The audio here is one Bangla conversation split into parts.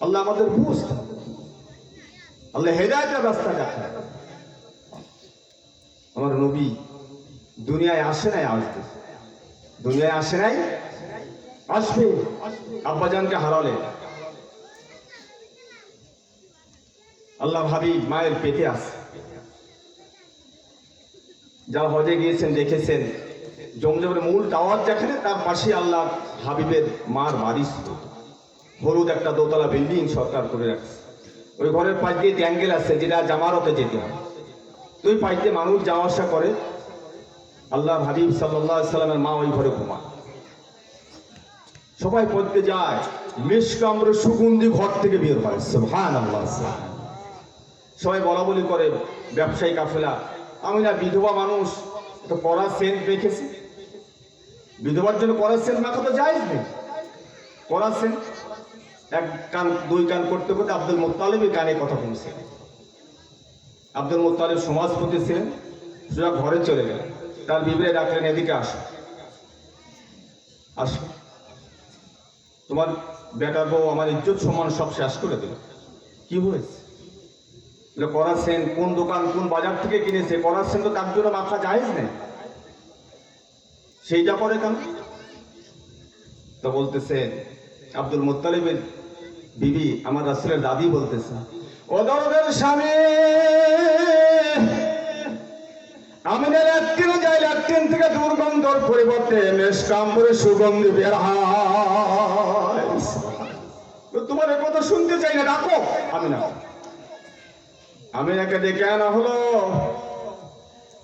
আল্লাহ আমাদের বুঝ আল্লাহ হেদায়তের রাস্তা দেখা আমার নবী দুনিয়ায় আসে নাই, আসবে। দুনিয়ায় আসে নাই, আসবে। আব্বাজানকে হারালে। আল্লাহ ভাবি মায়ের পেটে আসে যারা হজে গিয়েছেন, দেখেছেন, জমজমের মূল টাওয়ার যেখানে, তার পাশে আল্লাহ হাবিবের মার বাড়ি ছিল। হলুদ একটা দোতলা বিল্ডিং সরকার করে রাখছে। ওই ঘরের পাশ দিয়ে ট্যাঙ্গেল আছে, যেটা জামারতে যেতে হয়। তুই পাইতে মানুষ যাওয়া আসা করে। আল্লাহ হাবিব সাল্লাহ সাল্লামের মা ওই ঘরে ঘুমায়। সবাই পড়তে যায়। মিসকাম্র সুগন্ধি ঘর থেকে বের হয়। সুবহান আল্লাহ সবাই বলা বলি করে, ব্যবসায়ী কাফেলা, আমি না বিধবা মানুষ। তো পড়া সেন্ট রেখেছি বিধবার জন্য পড়ার সেন্ট মাখা তো যায় পড়ার সেন্ট এক কান, দুই কান করতে করতে আব্দুল মোত্তালিবের গানে কথা শুনছে। আব্দুল মোত্তালিব সমাজপতি ছিলেন, সোজা ঘরে চলে গেলেন। তার বিবরে ডাকলেন, এদিকে আসো। আসো। তোমার বেটার বউ আমার ইজ্জত সম্মান সব শেষ করে দিল। কি হয়েছে সেন, কোন দোকান, কোন বাজার থেকে কিনেছে? করার সেন তো তার জন্য মাখা যায় নেই। সেইটা করে কেন? তো বলতেছে আব্দুল মোত্তালিবের বিবি আমার রাসুলের দাদি বলতেছে, ও দরদের স্বামী, আমাদের ল্যাট্রিনে যাই ল্যাট্রিন থেকে দুর্গন্ধর পরিবর্তে মেসকাম্বরে সুগন্ধি বের হয়। তোমার কথা শুনতে চাই না, ডাকো। আমি না। আমি একে ডেকে আনা হলো।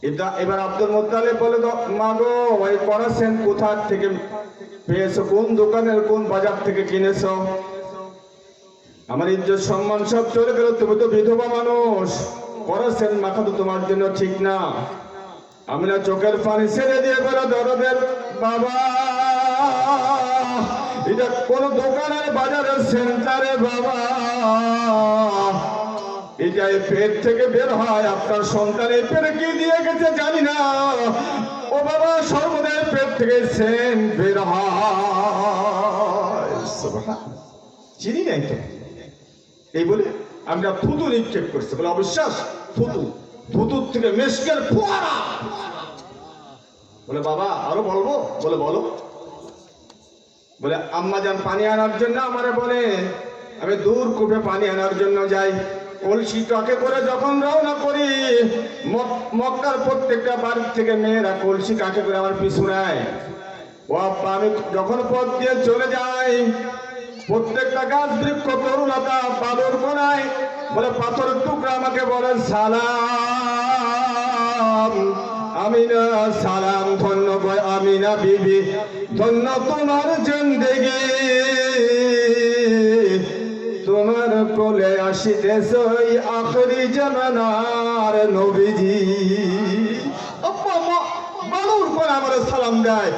এটা এবার আব্দুল মোত্তালিব বলে তো মা গো ওই করাছেন কোথা থেকে পেয়েছ? কোন দোকানের, কোন বাজার থেকে কিনেছো? আমার ইজ্জত, সম্মান সব চলে গেল, তুমি তো বিধবা মানুষ। করাছেন মাথা তো তোমার জন্য ঠিক না। আমি না চোখের পানি ছেড়ে দিয়ে বলে, দরদের বাবা, এটা কোন দোকানের বাজারের সেন্টারে বাবা। এটা এই পেট থেকে বের হয়, আপনার সন্তান এই পেটে কি দিয়ে গেছে জানি না। ও বাবা, সর্বদাই পেট থেকে সেন বের হয়। চিনি নাই তো? এই বলে আমরা থুতু নিক্ষেপ করছি। বলে অবিশ্বাস, থুতু। থুতুর থেকে মেসকের ফোয়ারা। বলে, বাবা, আরও বলব? বলে, বলো। বলে, আম্মা যান পানি আনার জন্য আমারে বলে, আমি দূর কূপে পানি আনার জন্য যাই। কলসি টকে করে যখন রওনা করি, মক- মক্কার প্রত্যেকটা বাড়ির থেকে মেয়েরা কলসি কাকে করে আমার পিছু নেয়? ও আমি যখন পথ দিয়ে চলে যাই প্রত্যেকটা গাছ বৃক্ষ, তরুণতা বালুর কোনায় বলে পাথরের টুকরা আমাকে বলে, সালাম, আমিনা, সালাম, ধন্য গো আমিনা বিবি, ধন্য তোমার জিন্দেগি। তোমার কোলে আসিতেছ ওই আখরি জামানার নবীজি। করে আমার সালাম দেয়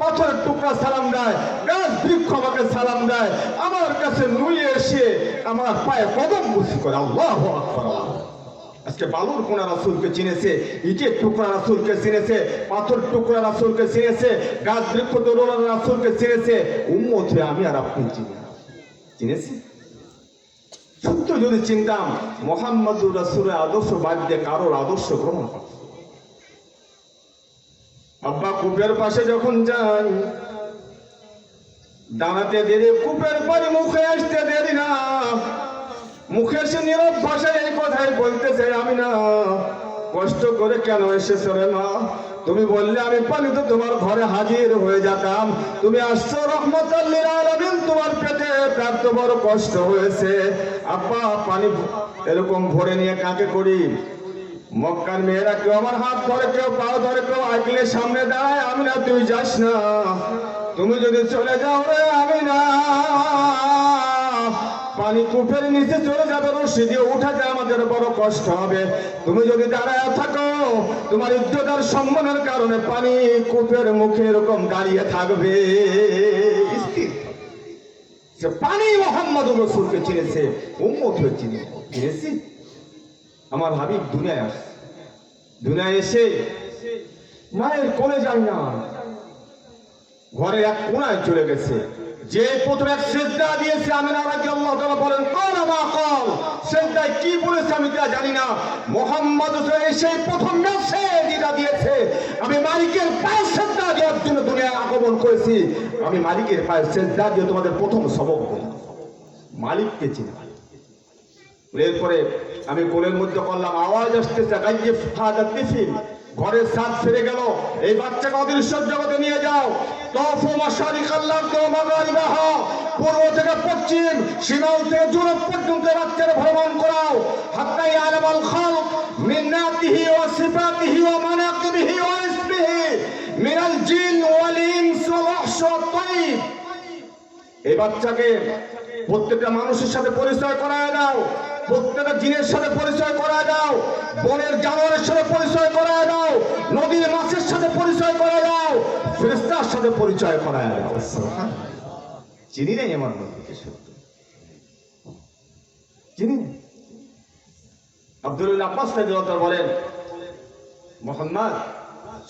পাথরের টুকরা সালাম দেয়। বৃক্ষ আমাকে সালাম দেয়, আমার কাছে নুয়ে এসে আমার পায়ে কদম বুঝি করে, আল্লাহ আজকে বালুর কোনা রাসুলকে চিনেছে, ইটের টুকরা রাসুলকে চিনেছে, পাথর টুকরা রাসুলকে চিনেছে, গাছ বৃক্ষ তরুণ রাসুলকে চিনেছে, উম্মত হয়ে আমি আর আপনি চিনি। চিনেছি সত্য যদি চিনতাম, মোহাম্মদুর রাসুলের আদর্শ বাদ দিয়ে কারোর আদর্শ গ্রহণ করতাম। আব্বা কূপের পাশে যখন যান দাঁড়াতে দেরি, কূপের পরে মুখে আসতে দেরি না। মুখে সে নীরব ভাষায় এই কথাই বলতেছে, আমি না। কষ্ট করে কেন এসেছ রে মা? তুমি বললে আমি পানি তো তোমার ঘরে হাজির হয়ে যেতাম। তুমি আসছো রহমত আলামিন, তোমার পেটে তার তো বড় কষ্ট হয়েছে। আব্বা পানি এরকম ভরে নিয়ে কাকে করি? মক্কার মেয়েরা কেউ আমার হাত ধরে, কেউ পাও ধরে, কেউ আগলে সামনে দাঁড়ায়, আমি না, তুই যাস না। তুমি যদি চলে যাও রে আমি না পানি কূপের নিচে চলে যাবে রশি দিয়ে উঠাতে আমাদের বড় কষ্ট হবে। তুমি যদি দাঁড়ায় থাকো, তোমার ইজ্জত আর সম্মানের কারণে পানি কূপের মুখে এরকম দাঁড়িয়ে থাকবে। সে পানি মোহাম্মদ রসুলকে চিনেছে, উম্মত চিনে চিনেছি। আমার হাবিব দুনিয়ায় আসে দুনিয়ায় এসে মায়ের কোলে যায় না। ঘরে এক কোনায় চলে গেছে। যে পুত্র এক সেজদা দিয়েছে, আমি আল্লাহ বলেন কোন মা কল। সেজদায় কি বলেছে আমি তা জানি না। মোহাম্মদ এসে প্রথম মেসেজ যেটা দিয়েছে, আমি মালিকের পায়ে সেজদা দেওয়ার জন্য দুনিয়ায় আগমন করেছি। আমি মালিকের পায়ে সেজদা দিয়ে তোমাদের প্রথম সবক দিলাম মালিককে চিনি। এরপরে আমি কোলের মধ্যে করলাম, আওয়াজ আসতেছে ঘরের সাত ফিরে গেল। এই বাচ্চাকে অদৃশ্য জগতে নিয়ে যাও। পূর্ব থেকে পশ্চিম সীমাল থেকে জুরব পর্যন্ত বাচ্চারা ভ্রমণ করাও। হাত্তাই আলামাল খালক, মিন্নাতিহি ওয়া সিফাতিহি ওয়া মানাকিবিহি ওয়া ইসমিহি মিনাল জিন ওয়াল ইনস ওয়াল এই বাচ্চাকে প্রত্যেকটা মানুষের সাথে পরিচয় করায় দাও। প্রত্যেকটা জিনের সাথে পরিচয় করা দাও। বনের জানোয়ারের সাথে পরিচয় করা দাও। নদীর মাছের সাথে পরিচয় করা দাও। ফেরেস্তার সাথে পরিচয় করা দাও। চিনি নেই আমার নদীকে সত্য? চিনি নেই? আব্দুল্লাহ আব্বাস রাদিয়াল্লাহু বলেন, মোহাম্মদ,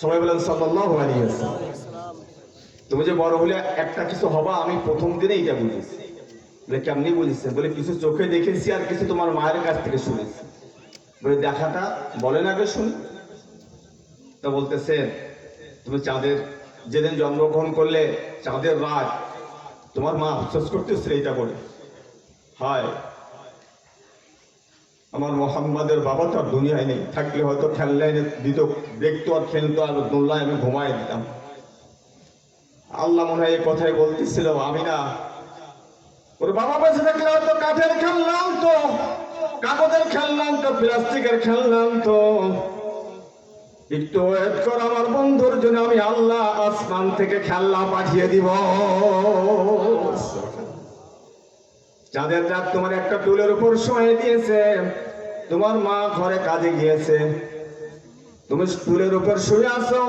সবাই বলেন সাল্লাল্লাহু আলাইহি ওয়াসাল্লাম। তুমি যে বড় হলে একটা কিছু হবা, আমি প্রথম দিনে এটা বুঝেছি। বলে, কেমনি বুঝেছেন বলে, কিছু চোখে দেখেছি আর কিছু তোমার মায়ের কাছ থেকে শুনেছি। বলে, দেখাটা বলেন আগে শুনি। তা বলতেছে, তুমি চাঁদের, যেদিন জন্মগ্রহণ করলে চাঁদের রাত, তোমার মা আফসোস করতেছে এটা বলে। হয়। আমার মোহাম্মদের বাবা তো আর দুনিয়ায় নেই। থাকলে হয়তো খেলনায় দিত, দেখতো আর খেলতো আর দোল্লায় আমি ঘুমাই দিতাম। আল্লাহ মনে হয় এই কথাই বলতেছিল, আমি না ওর বাবা বেঁচে থাকলে হয়তো কাঠের খেললাম তো কাগজের খেললাম তো প্লাস্টিকের খেললাম তো একটু ওয়েট কর আমার বন্ধুর জন্য, আমি আল্লাহ আসমান থেকে খেলনা পাঠিয়ে দিব। চাঁদের রাত তোমার একটা টুলের উপর শুয়ে দিয়েছে। তোমার মা ঘরে কাজে গিয়েছে। তুমি স্টুলের উপর শুয়ে আছো।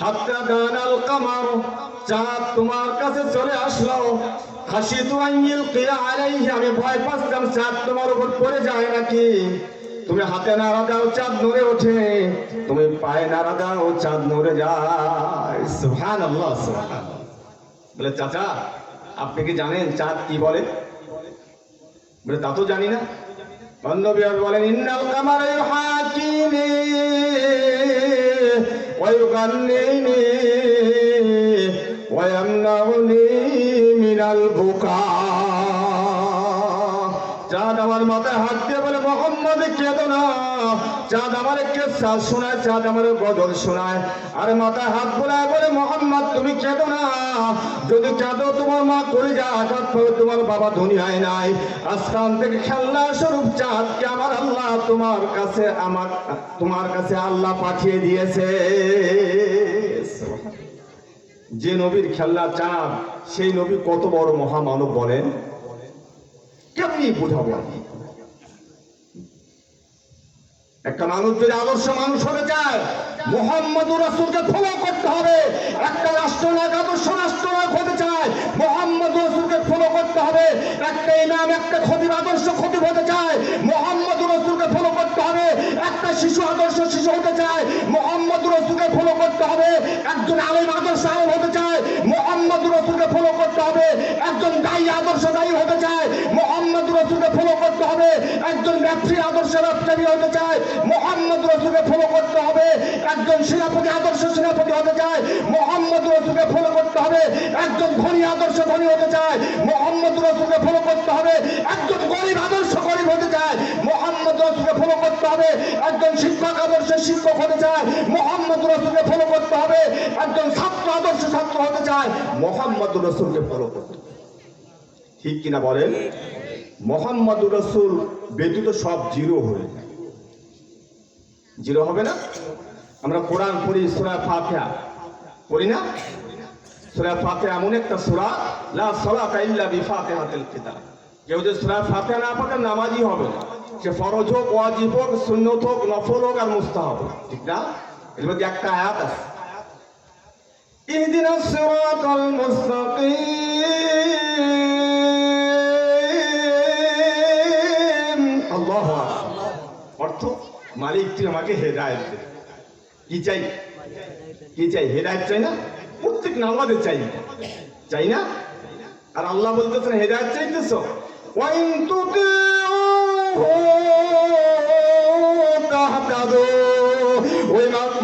হাতটা দানাল কামার চাঁদ তোমার কাছে চলে আসলো। হাসি তো আঙ্গিল কিয়া আলাইহি, আমি ভয় পাচ্ছিলাম, চাঁদ তোমার উপর পড়ে যায় নাকি? তুমি হাতে নাড়া দাও চাঁদ নড়ে ওঠে, তুমি পায়ে নাড়া দাও চাঁদ নড়ে যায়। সুবহান আল্লাহ বলে, চাচা, আপনি কি জানেন চাঁদ কি বলে? বলে, তা তো জানি না। বন্ধবিহার বলেন, ইন্নাল কামার ইউহাকিনি ওয়ায়ুগান্নিনি ওয়ায়ামনাউনি মিনাল বুকা। চাঁদ আমার মাথায় হাত দিয়ে বলে মোহাম্মদ কেঁদো না। চাঁদ আমার কেসা শোনায়, চাঁদ আমার গজল শোনায়। আরে মাথায় হাত বোলায় বলে, মোহাম্মদ, তুমি কেঁদো না। যদি কেঁদো, তোমার মা করে যা আঘাত করে তোমার বাবা দুনিয়ায় নাই। আসমান থেকে খেলনা স্বরূপ চাঁদকে আমার আল্লাহ তোমার কাছে, আমার, তোমার কাছে আল্লাহ পাঠিয়ে দিয়েছে। যে নবীর খেলনা চাঁদ, সেই নবী কত বড় মহামানব বলেন? কেমনি বুঝাবো আমি? একটা মানুষ যদি আদর্শ মানুষ হতে চায় মোহাম্মদ রাসুলকে ফলো করতে হবে। একটা রাষ্ট্রনায়ক, আদর্শ রাষ্ট্রনায়ক হতে চায় মোহাম্মদ রাসুলকে ফলো করতে হবে। একটা ইমাম, একটা খতিব, আদর্শ খতিব হতে চায় মোহাম্মদ রাসুলকে ফলো করতে হবে। একটা শিশু, আদর্শ শিশু হতে চায় মোহাম্মদ রাসুলকে ফলো করতে হবে। একজন আলেম, আদর্শ আলেম হতে চায় মোহাম্মদ রাসুলকে ফলো করতে হবে একজন দায়ী আদর্শ দায়ী হতে চায়, মোহাম্মদ রসুলকে ফলো করতে হবে। একজন ব্যবসায়ী আদর্শ ব্যবসায়ী হতে চায়, মোহাম্মদ রসুলকে ফলো করতে হবে। একজন সেনাপতি আদর্শ সেনাপতি হতে চায়, মোহাম্মদ রসুলকে ফলো করতে হবে। একজন ধনী আদর্শ ধনী হতে চায়, মোহাম্মদ রসুলকে ফলো করতে হবে। একজন গরিব আদর্শ গরিব হতে চায়, মোহাম্মদ রসুলকে ফলো করতে হবে। একজন শিক্ষক আদর্শ শিক্ষক হতে চায়, মোহাম্মদ রসুলকে ফলো করতে হবে। একজন ছাত্র আদর্শ ছাত্র হতে চায়, মোহাম্মদ রসুলকে ফলো করতে। ঠিক কিনা বলেন? মোহাম্মদ রসুল ব্যতীত সব জিরো হয়ে যায়। জিরো হবে না? আমরা কোরআন পড়ি, সুরা ফাতিহা। পড়ি না? সুরা এমন একটা লা কিতাব। কেউ যে সুরা ফাতিহা না পড়ে নামাজি হবে সে ফরজ হোক, ওয়াজিব হোক, সুন্নত হোক, নফল হোক আর মুস্তাহাব ঠিক না? এর মধ্যে একটা আয়াত আছে। সিরাতাল মুস্তাকিম। আল্লাহু অর্থ, মালিক তুই আমাকে হেদায়েত দে। কি চাই? কি চাই? হেদায়েত চাই না? প্রত্যেক নামাজে চাই। চাই না? আর আল্লাহ বলতেছেন হেদায়ত চাইতেছ? ওই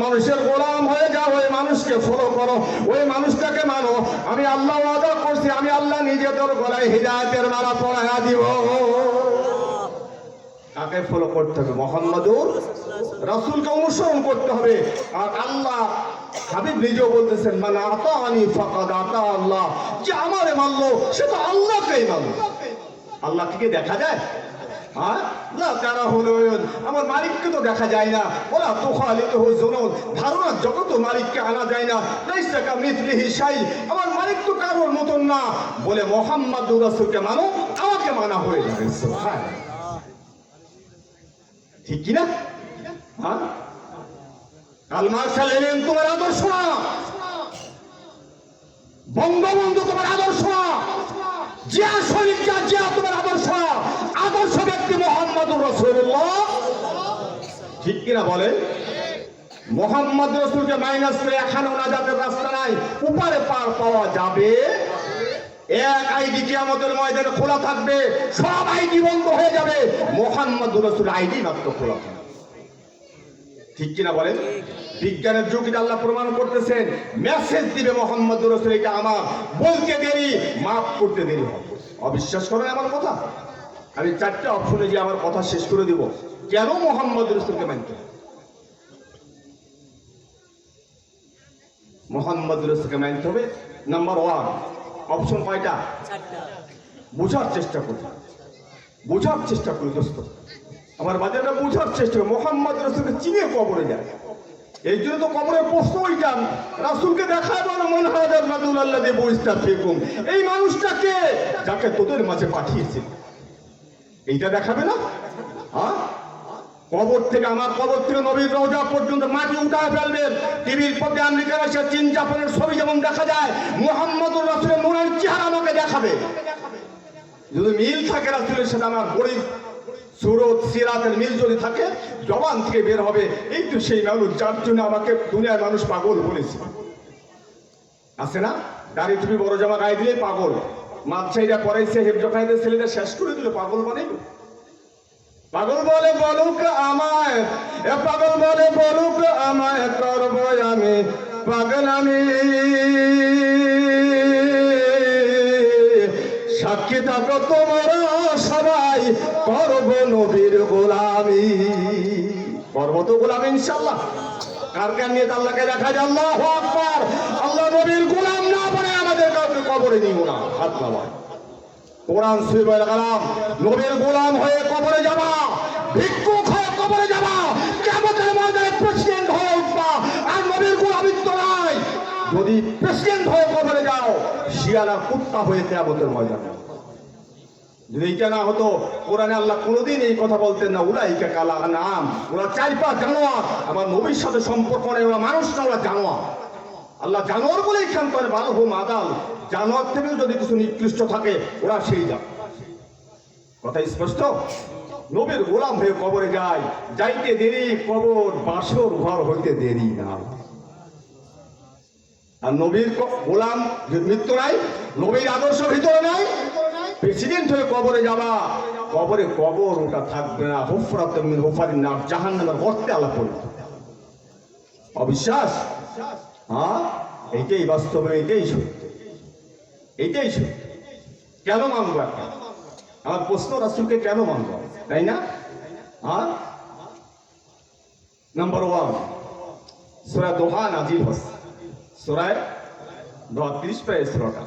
মানুষের গোলাম হয়ে যাও, ওই মানুষকে ফলো করো। ওই মানুষটাকে মানো আমি আল্লাহ ওয়াদা করছি, আমি আল্লাহ নিজে তোর গলায় হৃদায়তের মালা পড়াইয়া দিব। কাকে ফলো করতে হবে। মোহাম্মদুর রাসূলকে অনুসরণ করতে হবে। আর আল্লাহ হাবিব নিজেও বলতেছেন মানে আতা আনি ফাকাদ আতা আল্লাহ। যে আমারে মানলো, সে তো আল্লাহকেই মানলো। আল্লাহ থেকে দেখা যায়? হ্যাঁ? না তারা হলো আমার মালিককে তো দেখা যায় না। ওরা তো খালিত হো জোনন ধারণা জগত মালিককে আনা যায় না। লাইসা কা মিথলিহি শাই। আমার মালিক তো কারোর মতন না। বলে মোহাম্মদুর রাসূলকে মানো, আমাকে মানা হয়ে যাবে। সুবহানাল্লাহ। ঠিক কিনা হ্যাঁ? কাল মার্শাল এলেন তোমার আদর্শ বঙ্গবন্ধু তোমার আদর্শ জিয়া শরীফ জিয়া তোমার আদর্শ আদর্শ ব্যক্তি মোহাম্মদুর রসুল্লাহ ঠিক কিনা বলে মোহাম্মদ রসুলকে মাইনাস করে এখানেও না যাতে রাস্তা নাই। উপরে পার পাওয়া যাবে এক আইডি কি আমাদের ময়দানে খোলা থাকবে, সব আইডি বন্ধ হয়ে যাবে। মোহাম্মদ রসুল আইডি মাত্র খোলা থাকবে। ঠিক কিনা বলেন? বিজ্ঞানের যুগ আল্লাহ প্রমাণ করতেছেন। মেসেজ দিবে মোহাম্মদ রসুল, এটা আমার। বলতে দেরি, মাফ করতে দেরি হবে। অবিশ্বাস করেন আমার কথা? আমি চারটে অপশনে যে আমার কথা শেষ করে দিব। কেন মোহাম্মদ রসুলকে মানতে? মোহাম্মদ রসুলকে মানতে হবে নাম্বার ওয়ান অপশন কয়টা? বোঝার চেষ্টা করি। বোঝার চেষ্টা করি দোস্ত। আমার বাজারটা বোঝার চেষ্টা করি। মোহাম্মদ রসুলকে চিনে কবরে যায়। এই জন্য তো কবরের প্রশ্ন ওইটান রাসুলকে দেখায় বলো মন হাজার নাদুল আল্লাহ দেব ইস্তা ফেকুম এই মানুষটাকে যাকে তোদের মাঝে পাঠিয়েছে এইটা দেখাবে না? কবর থেকে আমার কবর থেকে নবীর রোজা পর্যন্ত মাটি উঠায় ফেলবেন টিভির পথে আমেরিকার এসে চীন, জাপানের ছবি যেমন দেখা যায়, মোহাম্মদুর রাসুলের মনের চেহারা আমাকে দেখাবে। যদি মিল থাকে রাসুলের সাথে, আমার গরিব সুরত, সিরাতের মিল যদি থাকে, জবান থেকে বের হবে। এই তো সেই মানুষ যার জন্য আমাকে দুনিয়ার মানুষ পাগল বলেছে। আছে না? দাড়ি তুমি বড় জামা গায়ে দিলে পাগল। মাছাইরা পড়াইছে হেফজ খাইতে ছেলেদের শেষ করে দিল, পাগল বানাইল। পাগল বলে বলুক আমায়, এ পাগল বলে বলুক আমায় করব আমি, পাগল আমি। সাক্ষী থাকো তোমরা সবাই, করব নবীর গোলামি। করব তো গোলামি ইনশাল্লাহ কার কার নিয়ে তো আল্লাহকে দেখা যায় আল্লাহ আল্লাহ নবীর গোলাম না বলে আমাদের কাউকে কবরে নিব না। হাত নামায়। কোরআন সুইবাল কালাম, নবীর গোলাম হয়ে কবরে যাবা, ভিক্ষুক হয়ে কবরে যাবা, কেমতের ময়দানে প্রেসিডেন্ট হয়ে উঠবা, আর নবীর গোলামিত্ব নাই। যদি প্রেসিডেন্ট হয়ে কবরে যাও, শিয়ালা কুত্তা হয়ে কেমতের ময়দানে। যদি এইটা না হতো, কোরআনে আল্লাহ কোনোদিন এই কথা বলতেন না ওরা উলাইকা কালা নাম ওরা চার পাঁচ জানোয়ার, আমার নবীর সাথে সম্পর্ক নেই, ওরা মানুষ না, ওরা জানোয়ার। আল্লাহ জানোয়ার বলেই খেয়াল করে ভালো হোম আদাল জানোয়ার থেকেও যদি কিছু নিকৃষ্ট থাকে, ওরা সেই যা কথা স্পষ্ট? নবীর গোলাম হয়ে কবরে যায়। যাইতে দেরি, কবর বাসর ঘর হইতে দেরি না। আর নবীর গোলাম মৃত্যু নাই, নবীর আদর্শ ভিতরে নাই, প্রেসিডেন্ট হয়ে কবরে যাবা। কবরে কবর ওটা থাকবে না। হুফরাত মিন হুফারিন নার, জাহান্নামের গর্তে আলা পড়বে অবিশ্বাস? হ্যাঁ? এইটাই বাস্তবে, এইটাই সত্য। এইটাই সত্য। কেন মানব আমার প্রশ্ন রাসুলকে কেন মানব? তাই না? হ্যাঁ? নাম্বার ওয়ান সোরা দোহা নাজির হস সোরায় দোহা, তিরিশ প্রায় সুরাটা।